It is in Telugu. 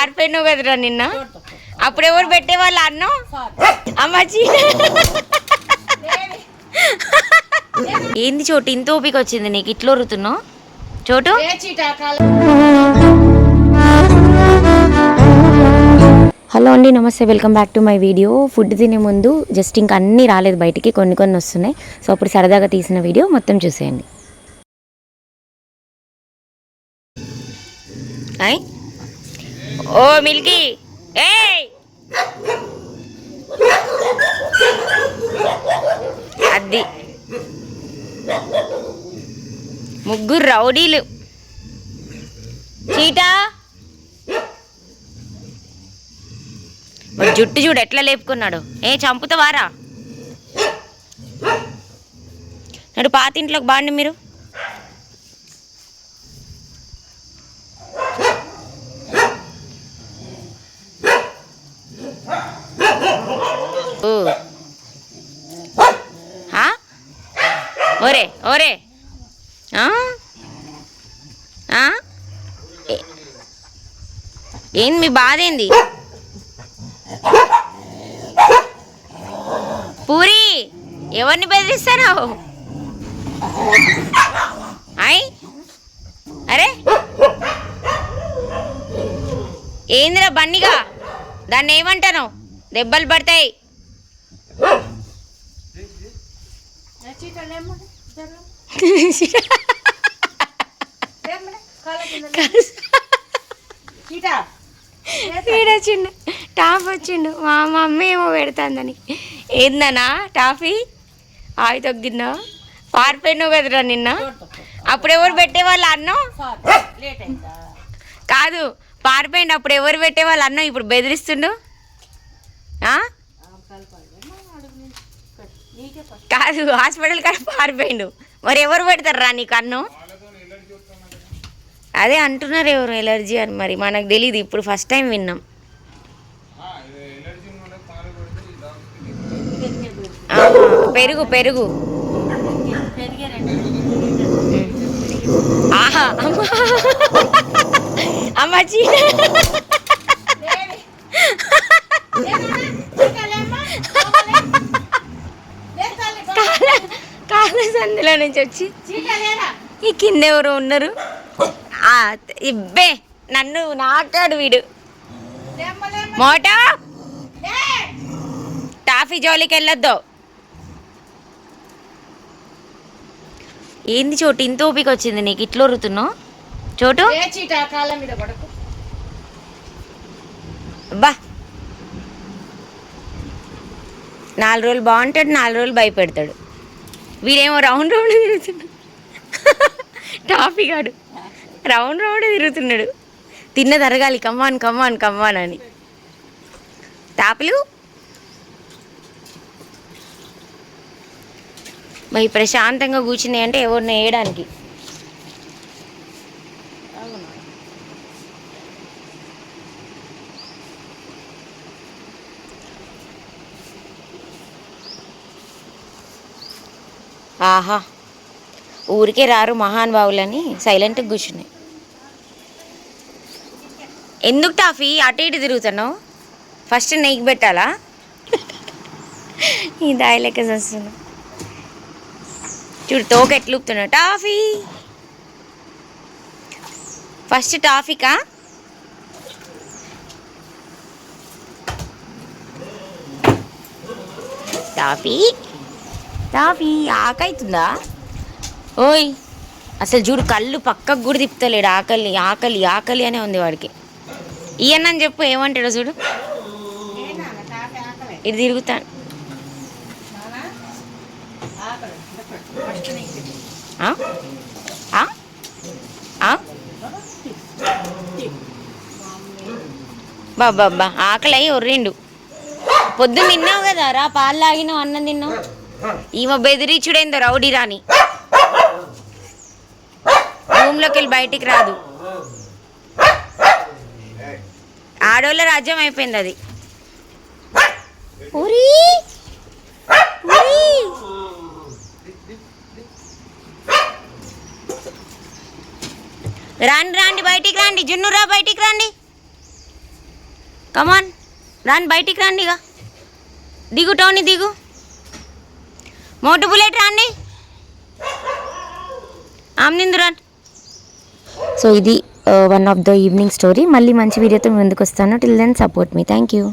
పారిపోయినావు కదరా నిన్న? అప్పుడు ఎవరు పెట్టేవాళ్ళు? అన్నం? అమ్మాచి ఏంది చోటు? ఇంత ఓపిక వచ్చింది నీకు? ఇట్లా వరుతున్నావు చోటు? హలో అండి నమస్తే. Welcome back to my video. Food తినే ముందు జస్ట్ ఇంకా అన్నీ రాలేదు బయటికి. కొన్ని కొన్ని వస్తున్నాయి. సో అప్పుడు సరదాగా తీసిన వీడియో మొత్తం చూసేయండి. ఓ మిల్కీ. ఏయ్! అది. ముగ్గురు రౌడీలు. చీటా జుట్టు చూడు ఎట్లా లేపుకున్నాడు. ఏ చంపుతావారా? నడు పాత ఇంట్లోకి బాండి మీరు ఓ. ఆ? ఓరే ఓరే. ఆ? ఆ? ఏంది మీ బాధ ఏంది పూరి ఎవరిని బెదిరిస్తాను అయ్ అరే. ఏందిరా బన్నిగా? దాన్ని ఏమంటాను? దెబ్బలు పడతాయి. వచ్చిండు టాప్ వచ్చిండు మా మమ్మీ ఏమో పెడుతుందని. ఏందనా టాఫీ? ఆవి తగ్గిందా? పారిపోయినావు కదరా నిన్న? అప్పుడు ఎవరు పెట్టేవాళ్ళు అన్నం? కాదు పారిపోయిండు. అప్పుడు ఎవరు పెట్టేవాళ్ళు అన్నం? ఇప్పుడు బెదిరిస్తుండు. కాదు హాస్పిటల్ కాడ పారిపోయిండు. మరి ఎవరు పెడతారు రా నీకు కన్ను? అదే అంటున్నారు ఎవరు ఎలర్జీ అని. మరి మనకు తెలియదు ఇప్పుడు ఫస్ట్ టైం విన్నాం. పెరుగు పెరుగు. ఆహా అమ్మా. అమ్మా నుంచి వచ్చి ఈ కింద ఎవరు ఉన్నారు. ఆ, ఇబ్బే నన్ను నాటాడు వీడు. మోటో! టాఫీ జోలికి వెళ్ళొద్దు. ఏంది చోటు ఇంత ఓపిక వచ్చింది నీకు? ఇట్లా వరుతున్నావు చోటు? కాళ్ళ మీద పడకు. బా నాలుగు రోజులు బాగుంటాడు నాలుగు రోజులు భయపెడతాడు. వీడేమో రౌండ్ రౌండ్ తిరుగుతున్నాడు. టాఫీ కాడు రౌండ్ రౌండ్ తిరుగుతున్నాడు. తిన్న తరగాలి కమ్మాన్ కమ్మాన్ కమ్మాన్ అని. తాపులు మరి ప్రశాంతంగా కూర్చున్నాయి అంటే ఎవరిని వేయడానికి. ఆహా. ఊరికే రారు మహానుభావులని సైలెంట్గా కూర్చున్నాయి ఎందుకు టాఫీ? అటు ఇటు తిరుగుతున్నావు? ఫస్ట్ నెయ్యి పెట్టాలా? ఈ దాయి లెక్క వస్తున్నా చూడు తోక ఎట్లుపుతున్నావు టాఫీ! ఫస్ట్ టాఫీకా? టాఫీ! టాఫీ ఆకైతుందా? ఓయ్ అసలు చూడు కళ్ళు పక్కకు కూడా తిప్పుతలేడు. ఆకలి ఆకలి ఆకలి అనే ఉంది వాడికి. ఇయన్నని చెప్పు ఏమంటాడో చూడు. ఇది తిరుగుతాను ఆ? ఆకలి అయ్యి ఒర్రిండు. పొద్దున్న తిన్నావు కదా రా పాలు తాగినావు అన్నం తిన్నావు. ఈమె బెదిరించుడేందో రౌడీ రాని రూమ్లోకి వెళ్ళి బయటికి రాదు. ఆడోళ్ళ రాజ్యం అయిపోయింది అది. రాండి రాండి బయటికి రండి. జున్నురా బయటికి రండి. కమాన్ రాని బయటికి రండి ఇక. దిగు టోని దిగు. మోటు బుల్లెట్ రాండి ఆమ్నిందు సో ఇది one of the evening story మళ్ళీ మంచి వీడియోతో ముందుకు వస్తాను. Till then support me thank you